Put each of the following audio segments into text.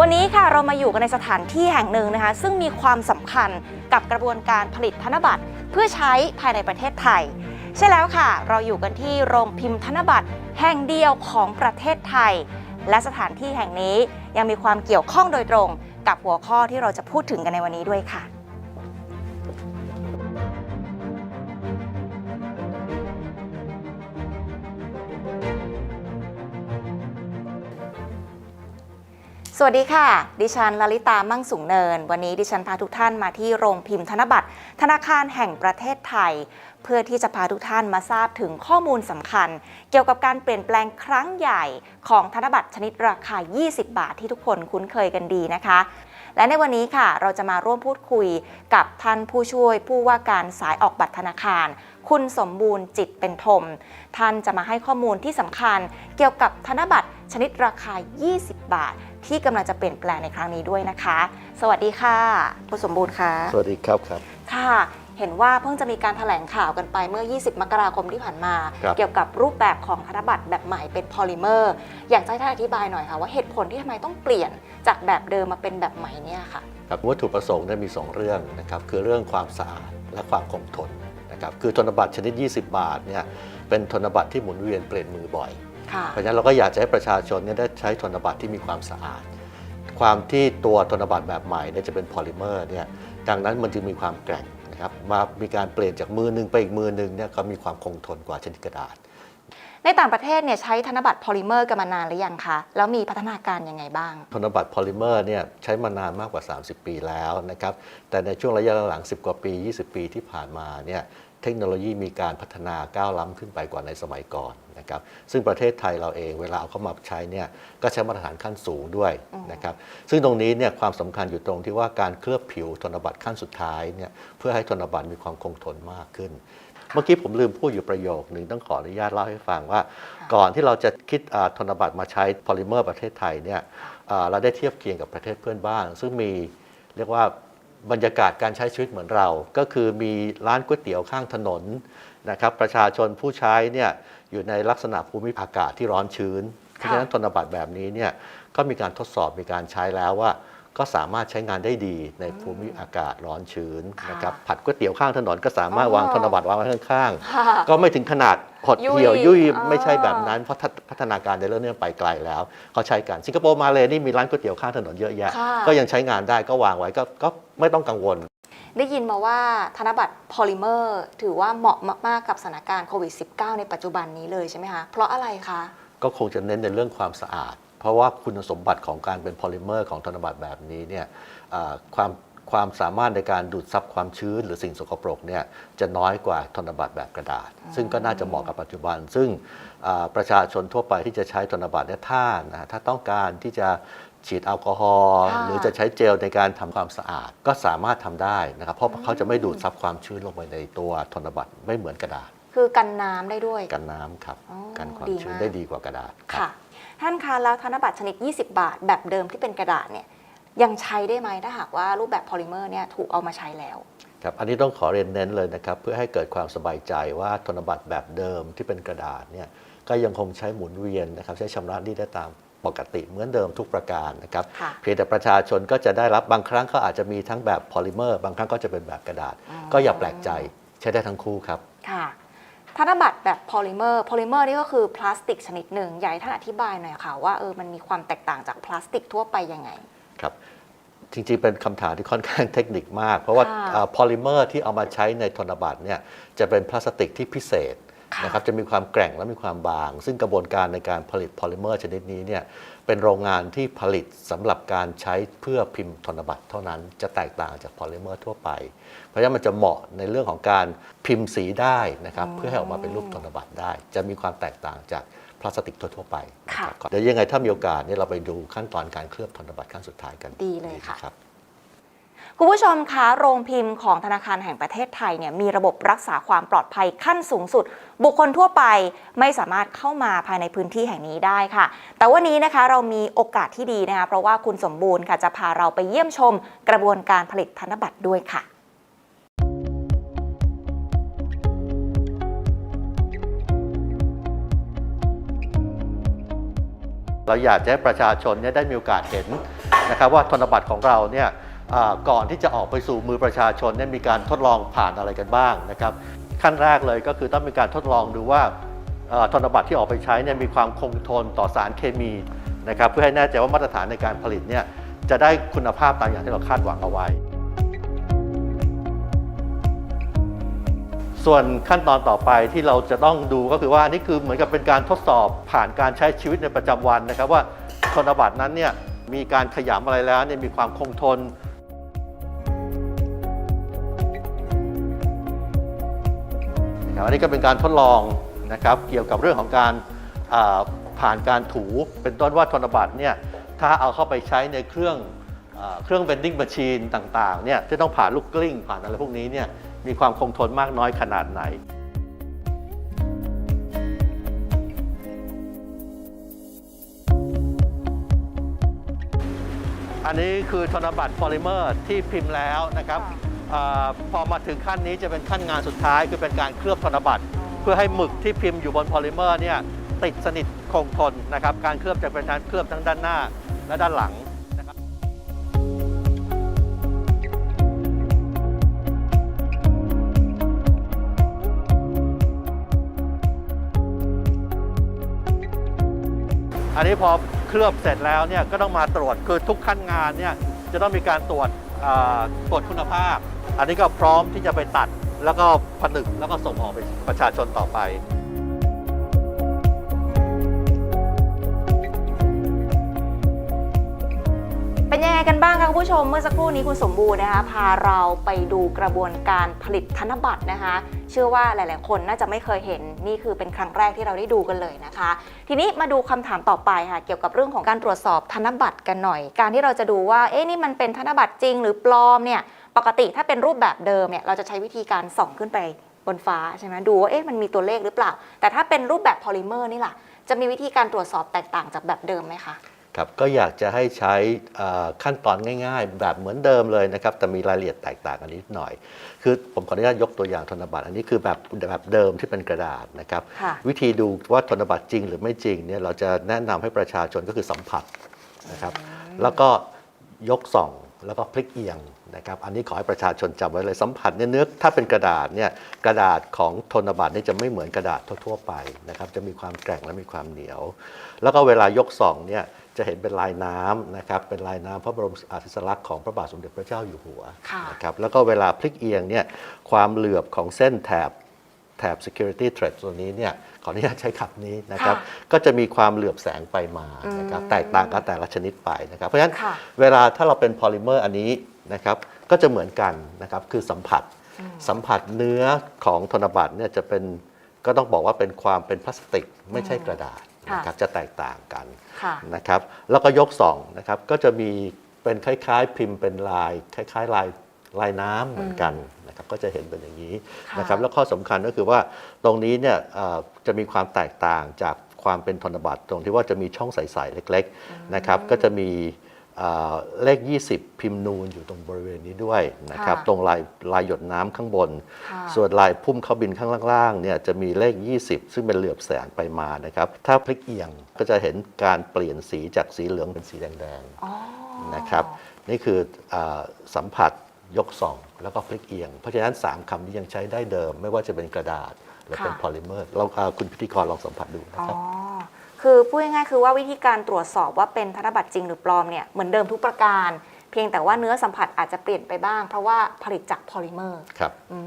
วันนี้ค่ะเรามาอยู่กันในสถานที่แห่งหนึ่งนะคะ ซึ่งมีความสำคัญ กับกระบวนการผลิตธนบัตรเพื่อใช้ภายในประเทศไทย ใช่แล้วค่ะ เราอยู่กันที่โรงพิมพ์ธนบัตรแห่งเดียวของประเทศไทย และสถานที่แห่งนี้ยังมีความเกี่ยวข้องโดยตรงกับหัวข้อที่เราจะพูดถึงกันในวันนี้ด้วยค่ะ สวัสดีค่ะ ดิฉันลลิตามั่งสูงเนิน วันนี้ดิฉันพาทุกท่านมาที่โรงพิมพ์ธนบัตร ธนาคารแห่งประเทศไทย เพื่อที่จะพาทุกท่านมาทราบถึงข้อมูลสำคัญ เกี่ยวกับการเปลี่ยนแปลงครั้งใหญ่ของธนบัตรชนิดราคา 20 บาทที่ทุกคนคุ้นเคยกันดีนะคะ และในวันนี้ค่ะเราจะมาร่วมพูดคุยกับท่านผู้ช่วยผู้ว่าการสายออกบัตรธนาคาร คุณสมบูรณ์จิตเป็นธมท่านจะมาให้ข้อมูลที่สำคัญ เกี่ยวกับธนบัตรชนิดราคา 20 บาท ที่กำลังจะเปลี่ยนแปลงในครั้งนี้ด้วยนะคะ สวัสดีค่ะคุณสมบูรณ์ค่ะ สวัสดีครับครับ ค่ะ เห็นว่าเพิ่งจะมีการถแถลงข่าวกันไปเมื่อ 20 มกราคมที่ผ่านมา ครับ เกี่ยวกับรูปแบบของธนบัตรแบบใหม่เป็นพอลิเมอร์ อยากจะให้ท่านอธิบายหน่อยค่ะว่าเหตุผลที่ทำไมต้องเปลี่ยนจากแบบเดิมมาเป็นแบบใหม่เนี่ยค่ะ ครับวัตถุประสงค์เนี่ยมี 2 เรื่องนะครับคือเรื่องความสะอาดและความคงทนนะครับคือธนบัตรชนิด 20 บาทเนี่ยเป็นธนบัตรที่หมุนเวียนเปลี่ยนมือบ่อยค่ะ เพราะฉะนั้นเราก็อยากจะให้ประชาชนเนี่ยได้ใช้ธนบัตรที่มีความสะอาด ความที่ตัวธนบัตรแบบใหม่เนี่ยจะเป็นพอลิเมอร์เนี่ยดังนั้นมันจึงมีความแกร่งนะครับมามีการเปลี่ยนจากมือหนึ่งไปอีกมือหนึ่งเนี่ยก็มีความคงทนกว่าชนิดกระดาษ ในต่างประเทศเนี่ยใช้ธนบัตรพอลิเมอร์กันมานานหรือยังคะ แล้วมีพัฒนาการยังไงบ้าง ธนบัตรพอลิเมอร์เนี่ยใช้มานานมากกว่า 30 ปีแล้วนะครับแต่ในช่วงระยะหลัง 10 กว่าปี 20 ปีที่ผ่านมาเนี่ยเทคโนโลยีมีการพัฒนาก้าวล้ำขึ้นไปกว่าในสมัยก่อนนะครับซึ่งประเทศไทยเราเองเวลาเอาเข้ามาใช้เนี่ยก็ใช้มาตรฐานขั้นสูงด้วยนะครับซึ่งตรงนี้เนี่ยความสำคัญอยู่ตรงที่ว่าการเคลือบผิวธนบัตรขั้นสุดท้ายเนี่ยเพื่อให้ธนบัตรมีความคงทนมากขึ้น เมื่อกี้ผมลืมพูดอยู่ประโยคหนึ่งต้องขออนุญาตเล่าให้ฟังว่า ก่อนที่เราจะคิดอ่าธนบัตรมาใช้พอลิเมอร์ประเทศไทยเนี่ยอ่าเราได้เทียบเคียงกับประเทศเพื่อนบ้าน ซึ่งมีเรียกว่า บรรยากาศการใช้ชีวิตเหมือนเรา ก็คือมีร้านก๋วยเตี๋ยวข้างถนนนะครับ ประชาชนผู้ใช้เนี่ยอยู่ในลักษณะภูมิอากาศที่ร้อนชื้น เพราะฉะนั้นธนบัตรแบบนี้เนี่ยก็มีการทดสอบมีการใช้แล้วว่า ก็สามารถใช้งานได้ดีในภูมิอากาศร้อนชื้นค่ะนะครับผัดก๋วยเตี๋ยวข้างถนนก็สามารถอ๋อวางธนบัตรวางไว้ข้างๆค่ะก็ไม่ถึงขนาดหดยุ่ยเหี่ยวยุ่ยอ่าไม่ใช่แบบนั้น เพราะพัฒนาการในเรื่องนี้ไปไกลแล้วเขาใช้กันสิงคโปร์มาเลยนี่มีร้านก๋วยเตี๋ยวข้างถนนเยอะแยะค่ะก็ยังใช้งานได้ก็วางไว้ก็ก็ไม่ต้องกังวล ได้ยินมาว่าธนบัตรพอลิเมอร์ถือว่าเหมาะมากๆกับสถานการณ์โควิด -19 ในปัจจุบันนี้เลยใช่ไหมคะเพราะอะไรคะก็คงจะเน้นในเรื่องความสะอาดเพ ราะว่าคุณสมบัติของการเป็นพอลิเมอร์ของธนบัตรแบบนี้เนี่ยอ่าความความสามารถในการดูดซับความชื้นหรือสิ่งสกปรกเนี่ยจะน้อยกว่าธนบัตรแบบกระดาษ ซึ่งก็น่าจะเหมาะกับปัจจุบัน ซึ่งอ่าประชาชนทั่วไปที่จะใช้ธนบัตรเนี่ยถ้านะถ้าต้องการที่จะฉีดแอลกอฮอล์ค่ะหรือจะใช้เจลในการทำความสะอาดก็สามารถทำได้นะครับเพราะเขาจะไม่ดูดซับความชื้นลงไปในตัวธนบัตรไม่เหมือนกระดาษ คือกันน้ำได้ด้วยกันน้ำครับอ๋อกันความดีชื้นมากได้ดีกว่ากระดาษครับค่ะ ท่านคะแล้วธนบัตรชนิด 20 บาท แบบเดิมที่เป็นกระดาษเนี่ยยังใช้ได้ไหมถ้าหากว่ารูปแบบพอลิเมอร์เนี่ยถูกเอามาใช้แล้วครับอันนี้ต้องขอเรียนเน้นเลยนะครับเพื่อให้เกิดความสบายใจว่าธนบัตรแบบเดิมที่เป็นกระดาษเนี่ยก็ยังคงใช้หมุนเวียนนะครับใช้ชำระหนี้ได้ตามปกติเหมือนเดิมทุกประการนะครับค่ะเพียงแต่ประชาชนก็จะได้รับบางครั้งก็อาจจะมีทั้งแบบพอลิเมอร์บางครั้งก็จะเป็นแบบกระดาษอ๋อก็อย่าแปลกใจใช้ได้ทั้งคู่ครับค่ะ ธนบัตรแบบพอลิเมอร์พอลิเมอร์นี่ก็คือพลาสติกชนิดหนึ่งอยากให้ท่านอธิบายหน่อยค่ะว่าเออมันมีความแตกต่างจากพลาสติกทั่วไปยังไงครับจริงๆ เป็นคำถามที่ค่อนข้างเทคนิคมาก เพราะว่าค่ะพอลิเมอร์ที่เอามาใช้ในธนบัตรเนี่ยจะเป็นพลาสติกที่พิเศษค่ะนะครับจะมีความแกร่งและมีความบาง ซึ่งกระบวนการในการผลิตพอลิเมอร์ชนิดนี้เนี่ย เป็นโรงงานที่ผลิตสำหรับการใช้เพื่อพิมพ์ธนบัตรเท่านั้นจะแตกต่างจากพอลิเมอร์ทั่วไป เพราะฉะนั้นมันจะเหมาะในเรื่องของการพิมพ์สีได้นะครับเพื่อให้ออกมาเป็นรูปธนบัตรได้ จะมีความแตกต่างจากพลาสติกทั่วๆไปนะครับเดี๋ยวยังไงถ้ามีโอกาสเนี่ยเราไปดูขั้นตอนการเคลือบธนบัตรขั้นสุดท้ายกันดีเลยค่ะรับ คุณผู้ชมคะโรงพิมพ์ของธนาคารแห่งประเทศไทยเนี่ยมีระบบรักษาความปลอดภัยขั้นสูงสุด บุคคลทั่วไปไม่สามารถเข้ามาภายในพื้นที่แห่งนี้ได้ค่ะ แต่วันนี้นะคะเรามีโอกาสที่ดีนะคะเพราะว่าคุณสมบูรณ์ค่ะจะพาเราไปเยี่ยมชม กระบวนการผลิตธนบัตรด้วยค่ะเราอยากจะให้ประชาชนเนี่ยได้มีโอกาสเห็นนะครับว่าธนบัตรของเราเนี่ย ก่อนที่จะออกไปสู่มือประชาชนเนี่ยมีการทดลองผ่านอะไรกันบ้างนะครับ ขั้นแรกเลยก็คือต้องมีการทดลองดูว่าเอ่อธนบัตรที่ออกไปใช้เนี่ยมีความคงทนต่อสารเคมีนะครับเพื่อให้แน่ใจว่ามาตรฐานในการผลิตเนี่ยจะได้คุณภาพตามอย่างที่เราคาดหวังเอาไว้ ส่วนขั้นตอนต่อไปที่เราจะต้องดูก็คือว่านี่คือเหมือนกับเป็นการทดสอบผ่านการใช้ชีวิตในประจำวันนะครับ ว่าธนบัตรนั้นเนี่ยมีการขยำอะไรแล้วเนี่ยมีความคงทน นะครับอันนี้ก็เป็นการทดลองนะครับเกี่ยวกับเรื่องของการผ่านการถูเป็นต้นว่าธนบัตรเนี่ยถ้าเอาเข้าไปใช้ในเครื่องอเครื่อง vending machine ต่างๆเนี่ยที่ต้องผ่านลูกกลิ้งผ่านอะไรพวกนี้เนี่ยมีความคงทนมากน้อยขนาดไหนอันนี้คือธนบัตรพอลิเมอร์ที่พิมพ์แล้วนะครับ พอมาถึงขั้นนี้จะเป็นขั้นงานสุดท้าย คือเป็นการเคลือบธนบัตรเพื่อให้หมึกที่พิมพ์อยู่บนพอลิเมอร์เนี่ยติดสนิทคงทนนะครับการเคลือบจะเป็นการเคลือบทั้งด้านหน้าและด้านหลังนะครับอันนี้พอเคลือบเสร็จแล้วเนี่ยก็ต้องมาตรวจคือทุกขั้นงานเนี่ยจะต้องมีการตรวจตรวจคุณภาพ อันนี้ก็พร้อมที่จะไปตัดแล้วก็ผนึกแล้วก็ส่งออกไปประชาชนต่อไป เป็นยังไงกันบ้างคะคุณผู้ชม เมื่อสักครู่นี้คุณสมบูรณ์นะคะ พาเราไปดูกระบวนการผลิตธนบัตรนะคะ เชื่อว่าหลาย ๆ คนน่าจะไม่เคยเห็นนี่คือเป็นครั้งแรกที่เราได้ดูกันเลยนะคะ ทีนี้มาดูคำถามต่อไปค่ะ เกี่ยวกับเรื่องของการตรวจสอบธนบัตรกันหน่อย การที่เราจะดูว่าเอ๊ะนี่มันเป็นธนบัตรจริง หรือปลอมเนี่ย ปกติถ้าเป็นรูปแบบเดิมเนี่ยเราจะใช้วิธีการส่องขึ้นไปบนฟ้าใช่ไหมดูว่าเอ๊ะมันมีตัวเลขหรือเปล่า แต่ถ้าเป็นรูปแบบพอลิเมอร์นี่ล่ะจะมีวิธีการตรวจสอบแตกต่างจากแบบเดิมไหมคะครับก็อยากจะให้ใช้อ่าขั้นตอนง่าย ๆ แบบเหมือนเดิมเลยนะครับแต่มีรายละเอียดแตกต่างกันนิดหน่อย คือผมขออนุญาตยกตัวอย่างธนบัตร อันนี้คือแบบแบบเดิมที่เป็นกระดาษนะครับค่ะวิธีดูว่าธนบัตรจริงหรือไม่จริงเนี่ยเราจะแนะนำให้ประชาชนก็คือสัมผัสนะครับ แล้วก็ยกส่องแล้วก็พลิกเอียง นะครับอันนี้ขอให้ประชาชนจำไว้เลยสัมผัสเนี่ยเนื้อถ้าเป็นกระดาษเนี่ยกระดาษของธนบัตรเนี่ยจะไม่เหมือนกระดาษทั่วๆไปนะครับจะมีความแกร่งและมีความเหนียว แล้วก็เวลายกส่องเนี่ยจะเห็นเป็นลายน้ำนะครับเป็นลายน้ำพระบรมอาทิสลักษณ์ของพระบาทสมเด็จพระเจ้าอยู่หัวค่ะนะครับแล้วก็เวลาพลิกเอียงเนี่ยความเหลือบของเส้นแถบแถบ security thread ตัวนี้เนี่ยขออนุญาตใช้คำนี้นะครับค่ะก็จะมีความเหลือบแสงไปมานะครับอืมแตกต่างกันแต่ละชนิดไปนะครับเพราะฉะนั้นค่ะเวลาถ้าเราเป็นพอลิเมอร์อันนี้ นะครับก็จะเหมือนกันนะครับคือสัมผัสสัมผัสเนื้อของธนบัตรเนี่ยจะเป็นก็ต้องบอกว่าเป็นความเป็นพลาสติกไม่ใช่กระดาษค่ะนะครับจะแตกต่างกันค่ะนะครับแล้วก็ยกส่องนะครับก็จะมีเป็นคล้ายๆ พิมพ์เป็นลาย คล้าย ๆ ลายลายน้ำเหมือนกันนะครับก็จะเห็นเป็นอย่างนี้ค่ะนะครับแล้วข้อสำคัญก็คือว่าตรงนี้เนี่ยเอ่อจะมีความแตกต่างจากความเป็นธนบัตรตรงที่ว่าจะมีช่องใสๆเล็ก ๆนะครับ ก็จะมี เอ่อเลข 20 พิมพ์นูนอยู่ตรงบริเวณนี้ด้วยนะครับค่ะตรงลายลายหยดน้ำข้างบนค่ะส่วนลายพุ่มเข้าบินข้างล่างๆเนี่ยจะมีเลข 20 ซึ่งเป็นเหลือบแสงไปมานะครับถ้าพลิกเอียงก็จะเห็นการเปลี่ยนสีจากสีเหลืองเป็นสีแดงอ๋อๆนะครับนี่คืออาสัมผัสยกส่อง แล้วก็พลิกเอียง เพราะฉะนั้น 3คำนี้ยังใช้ได้เดิม ไม่ว่าจะเป็นกระดาษหรือเป็นค่ะพอลิเมอร์เราอ่าคุณพิธีกรลองสัมผัสดูนะอ๋อครับ คือพูดง่ายๆคือว่าวิธีการตรวจสอบว่าเป็นธนบัตรจริงหรือปลอมเนี่ยเหมือนเดิมทุกประการ เพียงแต่ว่าเนื้อสัมผัสอาจจะเปลี่ยนไปบ้าง เพราะว่าผลิตจากพอลิเมอร์ครับอื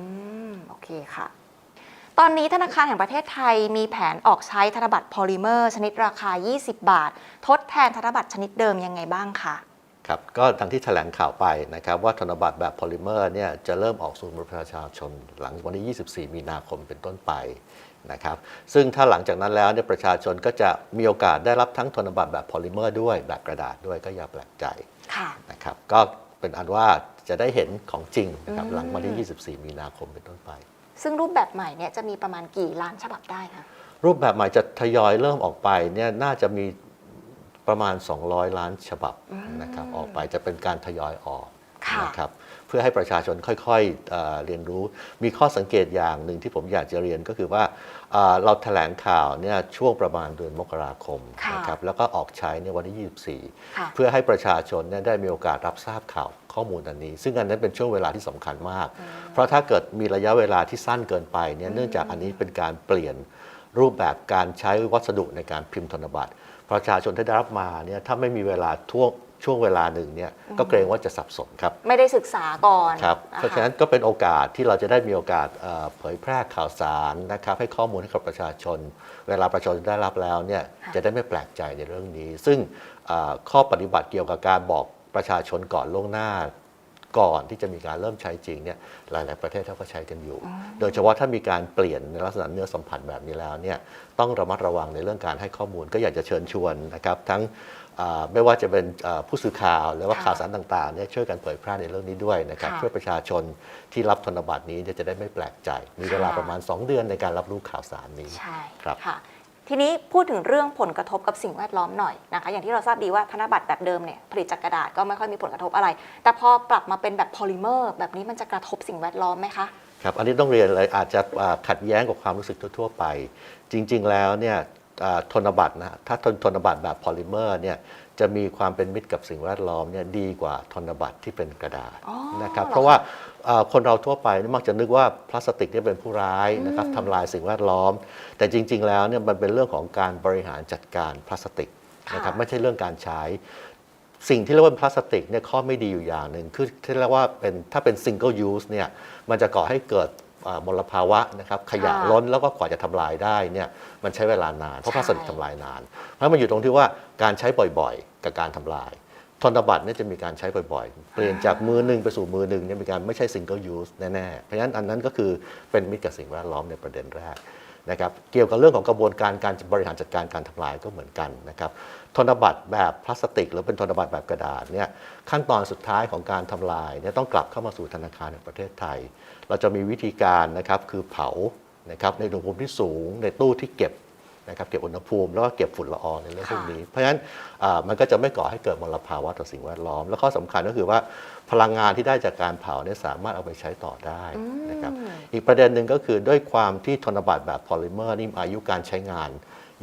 มโอเคค่ะ ตอนนี้ธนาคารแห่งประเทศไทยมีแผนออกใช้ธนบัตรพอลิเมอร์ ชนิดราคา 20 บาท ทดแทนธนบัตรชนิดเดิมยังไงบ้างคะครับก็ดังที่แถลงข่าวไปนะครับว่าธนบัตรแบบพอลิเมอร์เนี่ยจะเริ่มออกสู่มือประชาชนหลังวันที่ 24 มีนาคมเป็นต้นไป นะครับซึ่งถ้าหลังจากนั้นแล้วเนี่ยประชาชนก็จะมีโอกาสได้รับทั้งธนบัตรแบบพอลิเมอร์ด้วยแบบกระดาษด้วยก็อย่าแปลกใจค่ะนะครับก็เป็นอันว่าจะได้เห็นของจริงนะครับอืมหลังวันที่ 24 มีนาคมเป็นต้นไป ซึ่งรูปแบบใหม่เนี่ยจะมีประมาณกี่ล้านฉบับได้คะรูปแบบใหม่จะทยอยเริ่มออกไปเนี่ยน่าจะมีประมาณ 200 ล้านฉบับนะครับออกไปจะเป็นการทยอยออกค่ะนะครับ เพื่อให้ประชาชนค่อยๆเอ่อเรียนรู้ มีข้อสังเกตอย่างหนึ่งที่ผมอยากจะเรียนก็คือว่าเอ่อเราแถลงข่าวเนี่ยช่วงประมาณเดือนมกราคมค่ะนะครับแล้วก็ออกใช้ในยวันที่ค่ะ24 เพื่อให้ประชาชนเนี่ยได้มีโอกาสรับทราบข่าวข้อมูลอันนี้ ซึ่งอันนั้นเป็นช่วงเวลาที่สำคัญมาก เพราะถ้าเกิดมีระยะเวลาที่สั้นเกินไปเนี่ยเนื่องจากอันนี้เป็นการเปลี่ยนรูปแบบการใช้วัสดุในการพิมพ์ธนบัตรประชาชนที่ได้รับมาเนี่ยถ้าไม่มีเวลาท่วง ช่วงเวลาหนึ่งเนี่ยก็เกรงว่าจะสับสนครับ ไม่ได้ศึกษาก่อนครับคเพราะฉะนั้นก็เป็นโอกาสที่เราจะได้มีโอกาสเอ่อเผยแพร่ข่าวสารนะครับให้ข้อมูลให้กับประชาชน เวลาประชาชนได้รับแล้วเนี่ยค่ะจะได้ไม่แปลกใจในเรื่องนี้ ซึ่งเอ่อข้อปฏิบัติเกี่ยวกับการบอกประชาชนก่อนล่วงหน้าก่อนที่จะมีการเริ่มใช้จริงเนี่ยหลาย ๆ ประเทศเขาก็ใช้กันอยู่ โดยเฉพาะถ้ามีการเปลี่ยนในลักษณะเนื้อสัมผัสแบบนี้แล้วเนี่ยต้องระมัดระวังในเรื่องการให้ข้อมูลก็อยากจะเชิญชวนนะครับทั้งอ่า ไม่ว่าจะเป็นอ่าผู้สื่อข่าวหรือว่าค่ะข่าวสารต่างๆเนี่ยช่วยกันเผยแพร่ในเรื่องนี้ด้วยนะครับค่ะเพื่อประชาชนที่รับธนบัตรนี้เนี่ยจะได้ไม่แปลกใจ มีเวลาค่ะประมาณ 2 เดือนในการรับรู้ข่าวสารนี้ใช่ครับค่ะทีนี้พูดถึงเรื่องผลกระทบกับสิ่งแวดล้อมหน่อยนะคะอย่างที่เราทราบดีว่าธนบัตรแบบเดิมเนี่ยผลิตจากกระดาษก็ไม่ค่อยมีผลกระทบอะไร แต่พอปรับมาเป็นแบบโพลิเมอร์ แบบนี้มันจะกระทบสิ่งแวดล้อมไหมคะครับอันนี้ต้องเรียนเลยอาจจะอ่าขัดแย้งกับความรู้สึกทั่วๆไป จริง ๆ แล้วเนี่ยอ่า ธนบัตรนะถ้าธนธนบัตรแบบพอลิเมอร์เนี่ยจะมีความเป็นมิตรกับสิ่งแวดล้อมเนี่ยดีกว่าธนบัตรที่เป็นกระดาษอ๋อนะครับเหรอเพราะว่าอ่าคนเราทั่วไปเนี่ยมักจะนึกว่าพลาสติกเนี่ยเป็นผู้ร้ายนะครับทำลายสิ่งแวดล้อม แต่จริง ๆ แล้วเนี่ยมันเป็นเรื่องของการบริหารจัดการพลาสติกนะครับค่ะไม่ใช่เรื่องการใช้ สิ่งที่เรียกว่าเป็นพลาสติกเนี่ยข้อไม่ดีอยู่อย่างหนึ่งคือที่เรียกว่าเป็นถ้าเป็น single use เนี่ยมันจะก่อให้เกิดอ่า มลภาวะนะครับขยะค่ะล้นแล้วก็กว่าจะทำลายได้เนี่ยมันใช้เวลานาน เพราะใช่พลาสติกทำลายนาน เพราะมันอยู่ตรงที่ว่าการใช้บ่อยๆ กับการทำลายธนบัตรเนี่ยจะมีการใช้บ่อยๆ เปลี่ยนจากมือหนึ่งไปสู่มือหนึ่งเนี่ยมีการไม่ใช่ single use แน่ๆ เพราะฉะนั้นอันนั้นก็คือเป็นมิตรกับสิ่งแวดล้อมในประเด็นแรกนะครับเกี่ยวกับเรื่องของกระบวนการการบริหารจัดการการทำลายก็เหมือนกันนะครับ ธนบัตรแบบพลาสติก หรือเป็นธนบัตรแบบกระดาษเนี่ยขั้นตอนสุดท้ายของการทำลายเนี่ยต้องกลับเข้ามาสู่ธนาคารแห่งประเทศไทย เราจะมีวิธีการนะครับคือเผานะครับในอุณหภูมิที่สูง ในตู้ที่เก็บนะครับเก็บอุณหภูมิแล้วก็เก็บฝุ่นละอองในเรื่องพวกนี้ เพราะฉะนั้นอ่ามันก็จะไม่ก่อให้เกิดมลภาวะต่อสิ่งแวดล้อม และข้อสำคัญก็คือว่าพลังงานที่ได้จากการเผาเนี่ยสามารถเอาไปใช้ต่อได้นะครับอีกประเด็นหนึ่งก็คือด้วยความที่ธนบัตรแบบพอลิเมอร์นี่อายุการใช้งาน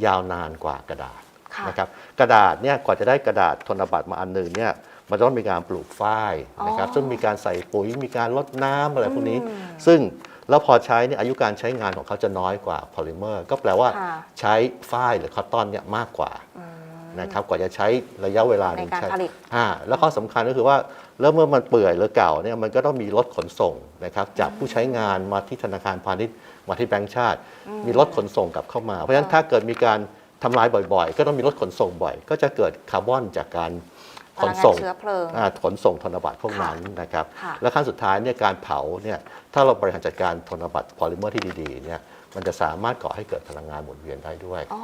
ยาวนานกว่ากระดาษค่ะ นะครับกระดาษเนี่ยกว่าจะได้กระดาษธนบัตรมาอันหนึ่งเนี่ยมันต้องมีการปลูกฝ้ายนะครับอ๋อซึ่งมีการใส่ปุ๋ยมีการลดน้ำอะไรพวกนี้อืมซึ่งแล้วพอใช้เนี่ยอายุการใช้งานของเขาจะน้อยกว่าพอลิเมอร์ ก็แปลว่าค่ะใช้ฝ้ายหรือคอตตอนเนี่ยมากกว่านะครับกว่าจะใช้ระยะเวลาหนึ่งในการใช้ผลิตอ่าแล้วข้อสำคัญก็คือว่าแล้วเมื่อมันเปื่อยหรือเก่าเนี่ยมันก็ต้องมีรถขนส่งนะครับจากผู้ใช้งานมาที่ธนาคารพาณิชย์มาที่แบงก์ชาติ มีรถขนส่งกลับเข้ามา เพราะฉะนั้นถ้าเกิดมีการ ทำลายบ่อยๆ ก็ต้องมีรถขนส่งบ่อย ก็จะเกิดคาร์บอนจากการขนส่งพลังงานเชื้อเพลิงอ่าขนส่งธนบัตรพวกนั้นนะครับค่ะและขั้นสุดท้ายเนี่ยการเผาเนี่ยถ้าเราบริหารจัดการธนบัตรพอลิเมอร์ที่ดีๆเนี่ยมันจะสามารถก่อให้เกิดพลังงานหมุนเวียนได้ด้วยอ๋อ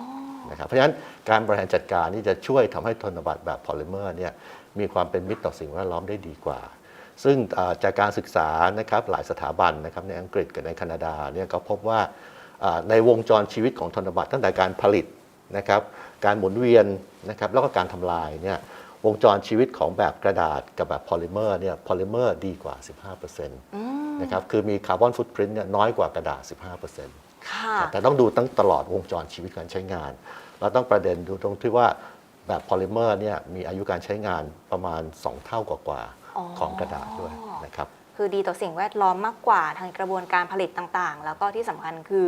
นะครับ เพราะฉะนั้นการบริหารจัดการนี่จะช่วยทำให้ธนบัตรแบบพอลิเมอร์เนี่ยมีความเป็นมิตรต่อสิ่งแวดล้อมได้ดีกว่า ซึ่งเอ่อจากการศึกษานะครับหลายสถาบันนะครับในอังกฤษกับในแคนาดาเนี่ยก็พบว่าอ่าในวงจรชีวิตของธนบัตรตั้งแต่การผลิต นะครับการหมุนเวียนนะครับแล้วก็การทำลายเนี่ยวงจรชีวิตของแบบกระดาษกับแบบพอลิเมอร์เนี่ยพอลิเมอร์ดีกว่า 15%นะครับคือมีคาร์บอนฟุตพริ้นเนี่ยน้อยกว่ากระดาษ 15%ค่ะครับแต่ต้องดูตั้งตลอดวงจรชีวิตการใช้งาน เราต้องประเด็นดูตรงที่ว่าแบบพอลิเมอร์เนี่ยมีอายุการใช้งานประมาณ 2 เท่ากว่าอ๋อๆของกระดาษด้วยนะครับคือดีต่อสิ่งแวดล้อมมากกว่าทางกระบวนการผลิตต่างๆ แล้วก็ที่สำคัญคือ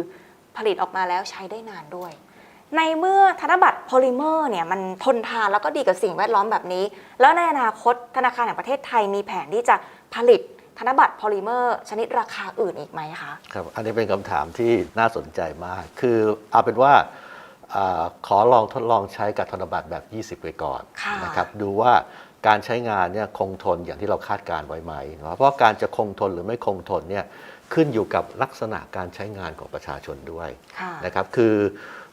ผลิตออกมาแล้วใช้ได้นานด้วย ในเมื่อธนบัตรโพลิเมอร์เนี่ยมันทนทานแล้วก็ดีกับสิ่งแวดล้อมแบบนี้ แล้วในอนาคตธนาคารแห่งประเทศไทยมีแผนที่จะผลิตธนบัตรโพลิเมอร์ ชนิดราคาอื่นอีกไหมคะครับอันนี้เป็นคำถามที่น่าสนใจมาก คือเอาเป็นว่าอาขอลองทดลองใช้กับธนบัตรแบบ 20 ไปก่อนค่ะนะครับดูว่าการใช้งานเนี่ยคงทนอย่างที่เราคาดการไว้ไหม เพราะการจะคงทนหรือไม่คงทนเนี่ยขึ้นอยู่กับลักษณะการใช้งานของประชาชนด้วยค่ะนะครับคือเออ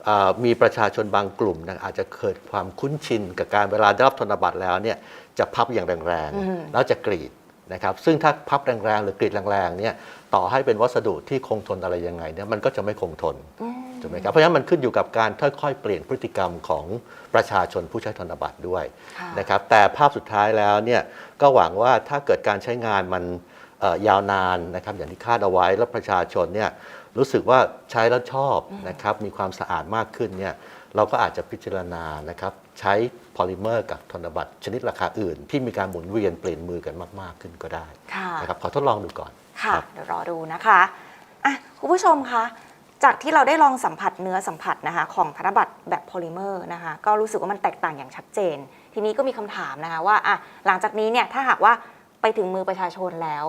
มีประชาชนบางกลุ่มนะอาจจะเกิดความคุ้นชินกับการเวลาได้รับธนบัตรแล้วเนี่ยจะพับอย่างแรงอืมๆแล้วจะกรีดนะครับซึ่งถ้าพับแรงๆ หรือกรีดแรงๆเนี่ยต่อให้เป็นวัสดุที่คงทนอะไรยังไงเนี่ยมันก็จะไม่คงทนอืมถูกไหมครับเพราะฉะนั้นมันขึ้นอยู่กับการค่อยๆเปลี่ยนพฤติกรรมของประชาชนผู้ใช้ธนบัตรด้วยค่ะนะครับแต่ภาพสุดท้ายแล้วเนี่ยก็หวังว่าถ้าเกิดการใช้งานมันเอ่อยาวนานนะครับอย่างที่คาดเอาไว้แล้วประชาชนเนี่ย รู้สึกว่าใช้แล้วชอบนะครับมีความสะอาดมากขึ้นเนี่ยเราก็อาจจะพิจารณานะครับใช้พอลิเมอร์กับธนบัตรชนิดราคาอื่น ที่มีการหมุนเวียนเปลี่ยนมือกันมากๆขึ้นก็ได้ค่ะนะครับขอทดลองดูก่อนค่ะครับเดี๋ยวรอดูนะคะอะคุณผู้ชมคะจากที่เราได้ลองสัมผัสเนื้อสัมผัสนะคะของธนบัตรแบบโพลิเมอร์นะคะก็รู้สึกว่ามันแตกต่างอย่างชัดเจน ทีนี้ก็มีคำถามนะคะว่าอะหลังจากนี้เนี่ยถ้าหากว่าไปถึงมือประชาชนแล้ว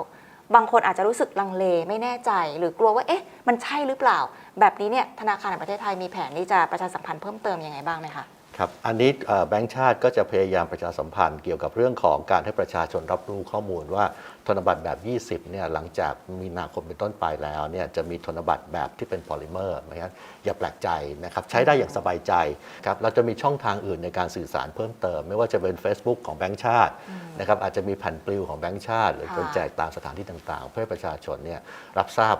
บางคนอาจจะรู้สึกลังเลไม่แน่ใจ หรือกลัวว่าเอ๊ะมันใช่หรือเปล่า แบบนี้เนี่ยธนาคารแห่งประเทศไทยมีแผนที่จะประชาสัมพันธ์เพิ่มเติมยังไงบ้างไหมคะ ครับ อันนี้เอ่อแบงก์ชาติก็จะพยายามประชาสัมพันธ์เกี่ยวกับเรื่องของการให้ประชาชนรับรู้ข้อมูลว่าธนบัตรแบบ 20 เนี่ยหลังจากมีนาคมเป็นต้นไปแล้วเนี่ยจะมีธนบัตรแบบที่เป็นพอลิเมอร์ไม่งั้นอย่าแปลกใจนะครับใช้ได้อย่างสบายใจครับเราจะมีช่องทางอื่นในการสื่อสารเพิ่มเติม ไม่ว่าจะเป็น Facebook ของแบงก์ชาตินะครับอาจจะมีแผ่นปลิวของแบงก์ชาติ หรือค่ะเป็นแจกตามสถานที่ต่างๆ เพื่อให้ประชาชนเนี่ยรับทราบ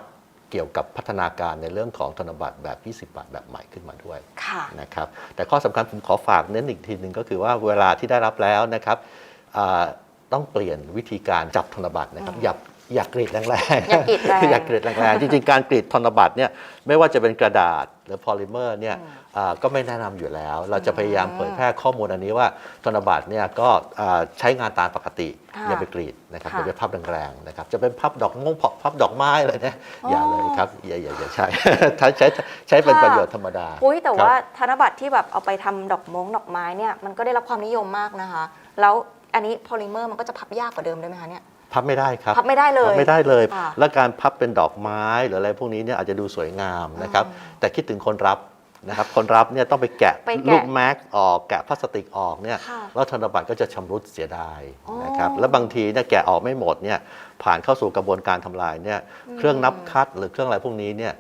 เกี่ยวกับพัฒนาการในเรื่องของธนบัตรแบบ 20 บาทแบบใหม่ขึ้นมาด้วยค่ะนะครับแต่ข้อสำคัญผมขอฝากเน้นอีกทีหนึ่งก็คือว่าเวลาที่ได้รับแล้วนะครับอ่าต้องเปลี่ยนวิธีการจับธนบัตรนะครับอย่า อย่ากรีดแรงๆ อย่ากรีดแรง อย่ากรีดแรงๆ จริงๆ การกรีดธนบัตรเนี่ยไม่ว่าจะเป็นกระดาษหรือพอลิเมอร์เนี่ยอ่าก็ไม่แนะนำอยู่แล้ว เราจะพยายามเผยแพร่ข้อมูลอันนี้ว่าธนบัตรเนี่ยก็อ่าใช้งานตามปกติ ค่ะอย่าไปกรีดนะครับค่ะอย่าไปพับแรงๆนะครับจะเป็นพับดอกมงพับดอกไม้อะไรเนี่ยอย่าเลยครับอย่าอย่าอย่าใช้ใช้ใช้ใช้เป็นประโยชน์ธรรมดาอุ้ยแต่ครับว่าธนบัตรที่แบบเอาไปทำดอกมงดอกไม้เนี่ยมันก็ได้รับความนิยมมากนะคะ แล้วอันนี้โพลิเมอร์มันก็จะพับยากกว่าเดิมได้ไหมคะเนี่ย พับไม่ได้ครับพับไม่ได้เลยพับไม่ได้เลยค่ะและการพับเป็นดอกไม้หรืออะไรพวกนี้เนี่ยอาจจะดูสวยงามนะครับอ๋อแต่คิดถึงคนรับนะครับคนรับเนี่ยต้องไปแกะไปแกะลูกแม็กออกแกะพลาสติกออกเนี่ยค่ะแล้วธนบัตรก็จะชำรุดเสียดายอ๋อนะครับแล้วบางทีเนี่ยแกะออกไม่หมดเนี่ยผ่านเข้าสู่กระบวนการทำลายเนี่ยเครื่องนับคัดหรือเครื่องอะไรพวกนี้เนี่ย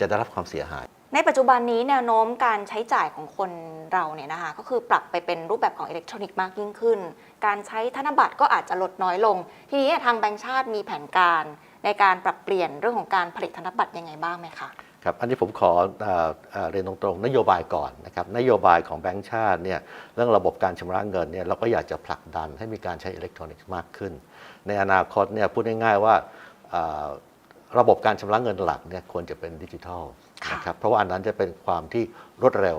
จะได้รับความเสียหาย ในปัจจุบันนี้แนวโน้มการใช้จ่ายของคนเราเนี่ยนะคะก็คือปรับไปเป็นรูปแบบของอิเล็กทรอนิกส์มากยิ่งขึ้น การใช้ธนบัตรก็อาจจะลดน้อยลง ทีนี้ทางแบงก์ชาติมีแผนการในการปรับเปลี่ยนเรื่องของการผลิตธนบัตรยังไงบ้างไหมคะครับอันนี้ผมขอเออเรียนตรงๆ นโยบายก่อนนะครับนโยบายของแบงก์ชาติเนี่ยเรื่องระบบการชำระเงินเนี่ยเราก็อยากจะผลักดันให้มีการใช้อิเล็กทรอนิกส์มากขึ้น ในอนาคตเนี่ยพูดง่ายๆว่าระบบการชำระเงินหลักเนี่ยควรจะเป็นดิจิทัล นะครับเพราะว่าอันนั้นจะเป็นความที่รวดเร็ว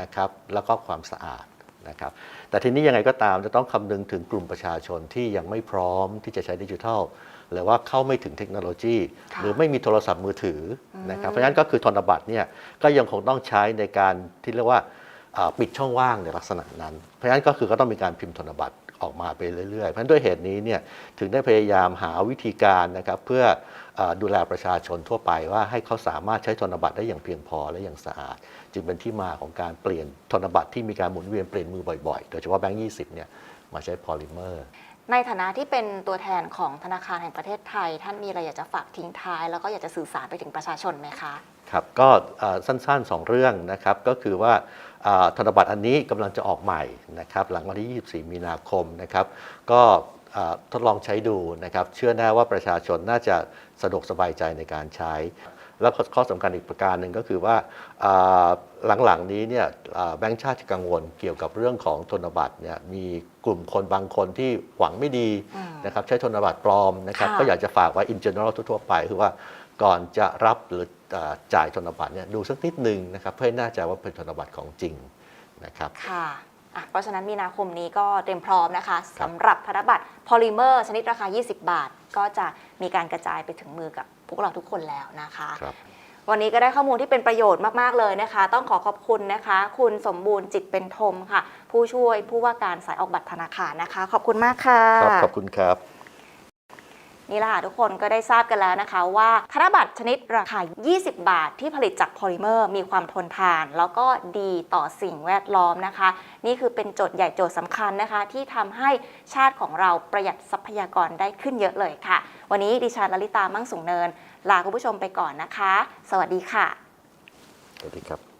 นะครับแล้วก็ความสะอาดนะครับแต่ทีนี้ยังไงก็ตามจะต้องคำนึงถึงกลุ่มประชาชนที่ยังไม่พร้อมที่จะใช้ดิจิทัล หรือว่าเข้าไม่ถึงเทคโนโลยีค่ะหรือไม่มีโทรศัพท์มือถืออนะครับเพราะฉะนั้นก็คือธนบัตรเนี่ยก็ยังคงต้องใช้ในการที่เรียกว่าอ่าปิดช่องว่างในลักษณะนั้น เพราะฉะนั้นก็คือก็ต้องมีการพิมพ์ธนบัตร ออกมาไปเรื่อยๆ เพราะฉะนั้นด้วยเหตุนี้เนี่ยถึงได้พยายามหาวิธีการนะครับเพื่ออาดูแลประชาชนทั่วไปว่าให้เขาสามารถใช้ธนบัตรได้อย่างเพียงพอและอย่างสะอาด จึงเป็นที่มาของการเปลี่ยนธนบัตรที่มีการหมุนเวียนเปลี่ยนมือบ่อยๆ โดยเฉพาะแบงก์20เนี่ยมาใช้พอลิเมอร์ในฐานะที่เป็นตัวแทนของธนาคารแห่งประเทศไทย ท่านมีอะไรอยากจะฝากทิ้งท้าย แล้วก็อยากจะสื่อสารไปถึงประชาชนไหมคะ ครับ ก็เอ่อสั้นๆ 2 เรื่องนะครับ ก็คือว่าเอ่อ ธนบัตรอันนี้กำลังจะออกใหม่นะครับหลังวันที่ 24 มีนาคมนะครับก็เอ่อทดลองใช้ดูนะครับเชื่อแน่ว่าประชาชนน่าจะสะดวกสบายใจในการใช้ แล้วข้อสำคัญอีกประการหนึ่งก็คือว่าเอ่อหลังๆนี้เนี่ยเอ่อแบงก์ชาติจะกังวลเกี่ยวกับเรื่องของธนบัตรเนี่ยมีกลุ่มคนบางคนที่หวังไม่ดีอืมนะครับใช้ธนบัตรปลอมนะครับค่ะก็อยากจะฝากไว้ in general ทั่วๆไปคือว่าก่อนจะรับหรือเอ่อ จ่ายธนบัตรเนี่ยดูสักนิดหนึ่งนะครับเพื่อให้แน่ใจว่าเป็นธนบัตรของจริงนะครับค่ะอะเพราะฉะนั้นมีนาคมนี้ก็เตรียมพร้อมนะคะครับสำหรับธนบัตรพอลิเมอร์ชนิดราคา 20 บาท ก็จะมีการกระจายไปถึงมือกับพวกเราทุกคนแล้วนะคะครับวันนี้ก็ได้ข้อมูลที่เป็นประโยชน์มาก ๆ เลยนะคะ ต้องขอขอบคุณนะคะ คุณสมบูรณ์จิตเป็นธมค่ะ ผู้ช่วยผู้ว่าการสายออกบัตรธนาคารนะคะ ขอบคุณมากค่ะครับขอบคุณครับ นี่แหละค่ะทุกคนก็ได้ทราบกันแล้วนะคะ ว่าธนบัตรชนิดราคา 20 บาทที่ผลิตจากโพลิเมอร์มีความทนทาน แล้วก็ดีต่อสิ่งแวดล้อมนะคะ นี่คือเป็นโจทย์ใหญ่โจทย์สำคัญนะคะ ที่ทำให้ชาติของเราประหยัดทรัพยากรได้ขึ้นเยอะเลยค่ะ วันนี้ดิฉันลลิตามั่งสูงเนิน ลาคุณผู้ชมไปก่อนนะคะ สวัสดีค่ะ สวัสดีครับ